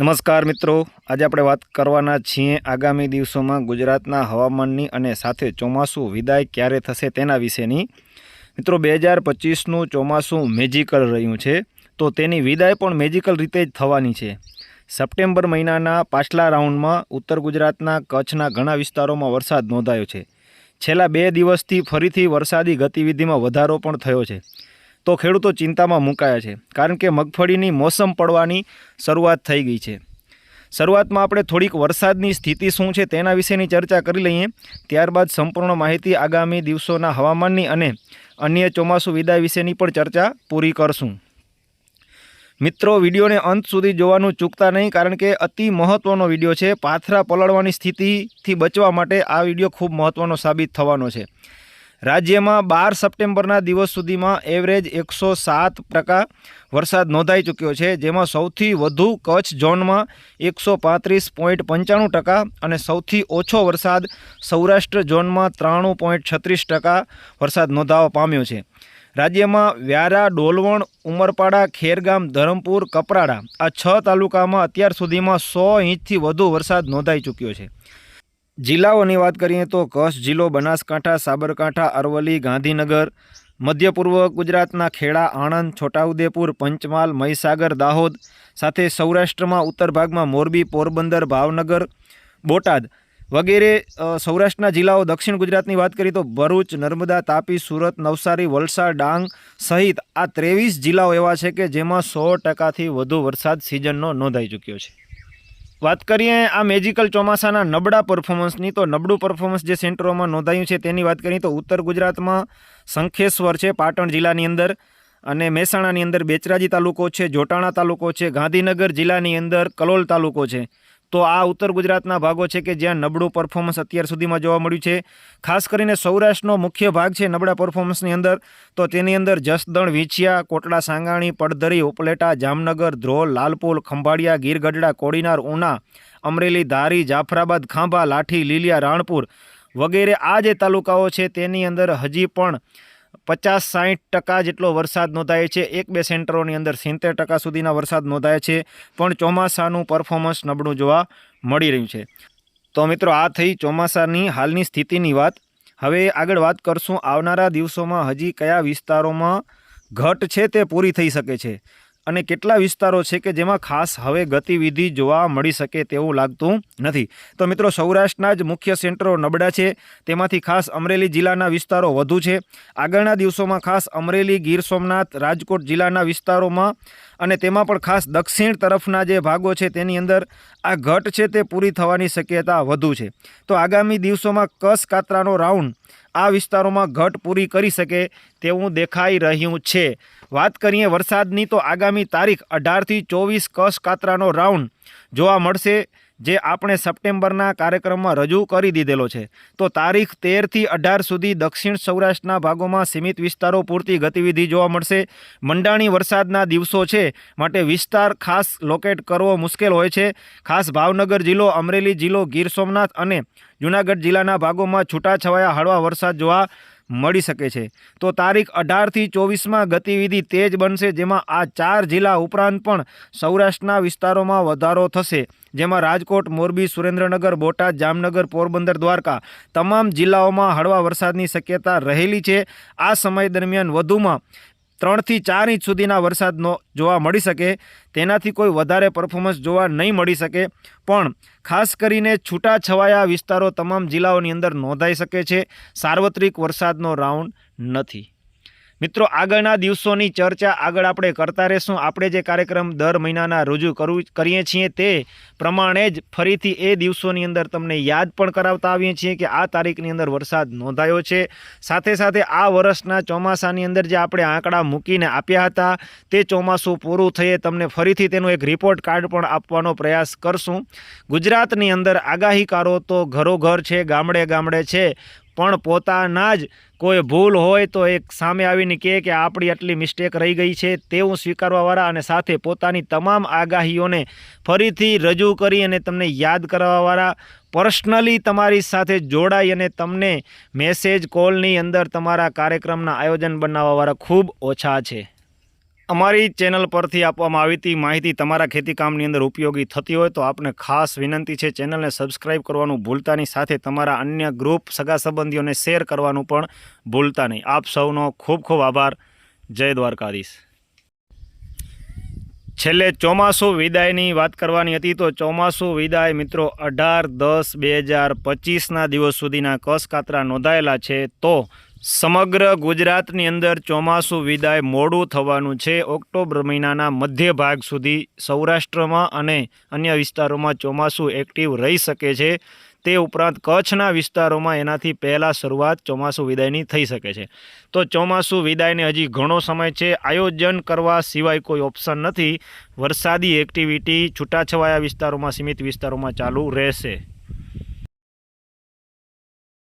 નમસ્કાર મિત્રો. આજે આપણે વાત કરવાના છીએ આગામી દિવસોમાં ગુજરાતના હવામાનની અને સાથે ચોમાસું વિદાય ક્યારે થશે તેના વિશેની. મિત્રો, બે હજાર પચીસનું ચોમાસું મેજિકલ રહ્યું છે. તો તેની વિદાય પણ મેજિકલ રીતે જ થવાની છે. સપ્ટેમ્બર મહિનાના પાછલા રાઉન્ડમાં ઉત્તર ગુજરાતના કચ્છના ઘણા વિસ્તારોમાં વરસાદ નોંધાયો છે. છેલ્લા બે દિવસથી ફરીથી વરસાદી ગતિવિધિમાં વધારો પણ થયો છે. તો ખેડૂતો ચિંતામાં મુકાયા છે, કારણ કે મગફળીની મોસમ પડવાની શરૂઆત થઈ ગઈ છે. શરૂઆતમાં આપણે થોડીક વરસાદની સ્થિતિ શું છે તેના વિશેની ચર્ચા કરી લઈએ. ત્યારબાદ સંપૂર્ણ માહિતી આગામી દિવસોના હવામાનની અને અન્ય ચોમાસું વિદાય વિશેની પણ ચર્ચા પૂરી કરશું. મિત્રો, વિડીયોને અંત સુધી જોવાનું ચૂકતા નહીં, કારણ કે અતિ મહત્ત્વનો વીડિયો છે. પાથરા પલળવાની સ્થિતિથી બચવા માટે આ વીડિયો ખૂબ મહત્ત્વનો સાબિત થવાનો છે. રાજ્યમાં બાર સપ્ટેમ્બરના દિવસ સુધીમાં એવરેજ એકસો સાત ટકા વરસાદ નોંધાઈ ચૂક્યો છે, જેમાં સૌથી વધુ કચ્છ ઝોનમાં એકસો પાંત્રીસ પોઈન્ટ પંચાણું ટકા અને સૌથી ઓછો વરસાદ સૌરાષ્ટ્ર ઝોનમાં ત્રાણું પોઈન્ટ છત્રીસ ટકા વરસાદ નોંધાવા પામ્યો છે. રાજ્યમાં વ્યારા, ડોલવણ, ઉમરપાડા, ખેરગામ, ધરમપુર, કપરાડા આ છ તાલુકામાં અત્યાર સુધીમાં સો ઇંચથી વધુ વરસાદ નોંધાઈ ચૂક્યો છે. જિલ્લાઓની વાત કરીએ તો કચ્છ જિલ્લો, બનાસકાંઠા, સાબરકાંઠા, અરવલ્લી, ગાંધીનગર મધ્ય પૂર્વ ગુજરાતના ખેડા, આણંદ, છોટાઉદેપુર, પંચમહાલ, મહીસાગર, દાહોદ સાથે સૌરાષ્ટ્રમાં ઉત્તર ભાગમાં મોરબી, પોરબંદર, ભાવનગર, બોટાદ વગેરે સૌરાષ્ટ્રના જિલ્લાઓ દક્ષિણ ગુજરાતની વાત કરીએ તો ભરૂચ, નર્મદા, તાપી, સુરત, નવસારી, વલસાડ, ડાંગ સહિત આ ત્રેવીસ જિલ્લાઓ એવા છે કે જેમાં સો ટકાથી વધુ વરસાદ સિઝનનો નોંધાઈ ચૂક્યો છે. વાત કરીએ આ મેજિકલ ચોમાસાના નબળા પરફોર્મન્સની તો નબળું પરફોર્મન્સ જે સેન્ટરોમાં નોંધાયું છે તેની વાત કરીએ તો ઉત્તર ગુજરાતમાં શંખેશ્વર છે, પાટણ જિલ્લાની અંદર અને મહેસાણાની અંદર બેચરાજી તાલુકો છે, જોટાણા તાલુકો છે, ગાંધીનગર જિલ્લાની અંદર કલોલ તાલુકો છે. તો આ ઉત્તર ગુજરાતના ભાગો છે કે જ્યાં નબળું પરફોર્મન્સ અત્યાર સુધીમાં જોવા મળ્યું છે. ખાસ કરીને સૌરાષ્ટ્રનો મુખ્ય ભાગ છે નબળા પરફોર્મન્સની અંદર. તો તેની અંદર જસદણ, વીંછિયા, કોટડા, સાંગાણી, પડધરી, ઉપલેટા, જામનગર, ધ્રોલ લાલપુલ ખંભાળિયા, ગીરગઢડા, કોડીનાર, ઉના, અમરેલી, ધારી, જાફરાબાદ, ખાંભા, લાઠી, લીલિયા, રાણપુર વગેરે આ જે તાલુકાઓ છે તેની અંદર હજી પણ પચાસ સાઠ ટકા જેટલો વરસાદ નોંધાય છે. એક બે સેન્ટરોની અંદર સિત્તેર ટકા સુધીના વરસાદ નોંધાય છે, પણ ચોમાસાનું પરફોર્મન્સ નબળું જોવા મળી રહ્યું છે. તો મિત્રો, આ થઈ ચોમાસાની હાલની સ્થિતિની વાત. હવે આગળ વાત કરશું આવનારા દિવસોમાં હજી કયા વિસ્તારોમાં ઘટ છે તે પૂરી થઈ શકે છે. અને કેટલા વિસ્તારો છે કે જેમાં ખાસ હવે ગતિવિધિ જોવા મળી શકે તેવું લાગતું નથી. તો મિત્રો, સૌરાષ્ટ્રના જ મુખ્ય સેન્ટરો નબળા છે. તેમાંથી ખાસ અમરેલી જિલ્લાના વિસ્તારો વધુ છે. આગળના દિવસોમાં ખાસ અમરેલી, ગીર સોમનાથ, રાજકોટ જિલ્લાના વિસ્તારોમાં અને તેમાં પણ ખાસ દક્ષિણ તરફના જે ભાગો છે તેની અંદર આ ઘટ છે તે પૂરી થવાની શક્યતા વધુ છે. તો આગામી દિવસોમાં કસ કાતરાનો રાઉન્ડ આ વિસ્તારોમાં ઘટ પૂરી કરી શકે તેવું દેખાઈ રહ્યું છે. વાત કરીએ વરસાદની તો આગામી તારીખ અઢારથી ચોવીસ કસ કાતરાનો રાઉન્ડ જોવા મળશે. જે આપણે સપ્ટેમ્બરના કાર્યક્રમમાં રજૂ કરી દીધેલો છે. તો તારીખ તેરથી અઢાર સુધી દક્ષિણ સૌરાષ્ટ્રના ભાગોમાં સીમિત વિસ્તારો પૂરતી ગતિવિધિ જોવા મળશે. મંડાણી વરસાદના દિવસો છે માટે વિસ્તાર ખાસ લોકેટ કરવો મુશ્કેલ હોય છે. ખાસ ભાવનગર જિલ્લો, અમરેલી જિલ્લો, ગીર સોમનાથ અને જૂનાગઢ જિલ્લાના ભાગોમાં છૂટાછવાયા હળવા વરસાદ જોવા મળી શકે છે. તો તારીખ અઢારથી ચોવીસમાં ગતિવિધિ તેજ બનશે, જેમાં આ ચાર જિલ્લા ઉપરાંત પણ સૌરાષ્ટ્રના વિસ્તારોમાં વધારો થશે. જેમાં રાજકોટ, મોરબી, સુરેન્દ્રનગર, બોટાદ, જામનગર, પોરબંદર, દ્વારકા તમામ જિલ્લાઓમાં હળવા વરસાદની શક્યતા રહેલી છે. આ સમય દરમિયાન વધુમાં ત્રણથી ચાર ઇંચ સુધીના વરસાદનો જોવા મળી શકે. તેનાથી કોઈ વધારે પરફોર્મન્સ જોવા નહીં મળી શકે. પણ ખાસ કરીને છૂટાછવાયા વિસ્તારો તમામ જિલ્લાઓની અંદર નોંધાઈ શકે છે. સાર્વત્રિક વરસાદનો રાઉન્ડ નથી. મિત્રો, આગળના દિવસોની ચર્ચા આગળ આપણે કરતા રહેશું. આપણે જે કાર્યક્રમ દર મહિનાના રજૂ કરવું કરીએ છીએ તે પ્રમાણે જ ફરીથી એ દિવસોની અંદર તમને યાદ પણ કરાવતા આવીએ છીએ કે આ તારીખની અંદર વરસાદ નોંધાયો છે. સાથે સાથે આ વર્ષના ચોમાસાની અંદર જે આપણે આંકડા મૂકીને આપ્યા હતા, તે ચોમાસું પૂરું થઈએ તમને ફરીથી તેનો એક રિપોર્ટ કાર્ડ પણ આપવાનો પ્રયાસ કરશું. ગુજરાતની અંદર આગાહીકારો તો ઘરોઘર છે, ગામડે ગામડે છે. પણ પોતાના જ કોઈ ભૂલ હોય તો એક સામે આવીને કહે કે આપણી આટલી મિસ્ટેક રહી ગઈ છે, તેવું સ્વીકારવાવાળા અને સાથે પોતાની તમામ આગાહીઓને ફરીથી રજૂ કરી અને તમને યાદ કરાવવાવાળા પર્સનલી તમારી સાથે જોડાઈ અને તમને મેસેજ કોલની અંદર તમારા કાર્યક્રમના આયોજન બનાવવાવાળા ખૂબ ઓછા છે. અમારી ચેનલ પરથી આપવામાં આવતી માહિતી તમારા ખેતીકામની અંદર ઉપયોગી થતી હોય તો આપને ખાસ વિનંતી છે ચેનલને સબસ્ક્રાઇબ કરવાનું ભૂલતાની સાથે તમારા અન્ય ગ્રુપ સગા સંબંધીઓને શેર કરવાનું પણ ભૂલતા નહીં. આપ સૌનો ખૂબ ખૂબ આભાર. જય દ્વારકાધીશ. છેલ્લે ચોમાસું વિદાયની વાત કરવાની હતી તો ચોમાસું વિદાય મિત્રો અઢાર દસ બે હજાર પચીસના દિવસ સુધીના કસ કાતરા નોંધાયેલા છે તો સમગ્ર ગુજરાતની અંદર ચોમાસું વિદાય મોડું થવાનું છે. ઓક્ટોબર મહિનાના મધ્ય ભાગ સુધી સૌરાષ્ટ્રમાં અને અન્ય વિસ્તારોમાં ચોમાસું એક્ટિવ રહી શકે છે. તે ઉપરાંત કચ્છના વિસ્તારોમાં એનાથી પહેલાં શરૂઆત ચોમાસું વિદાયની થઈ શકે છે. તો ચોમાસું વિદાયને હજી ઘણો સમય છે. આયોજન કરવા સિવાય કોઈ ઓપ્શન નથી. વરસાદી એક્ટિવિટી છૂટાછવાયા વિસ્તારોમાં, સીમિત વિસ્તારોમાં ચાલુ રહેશે.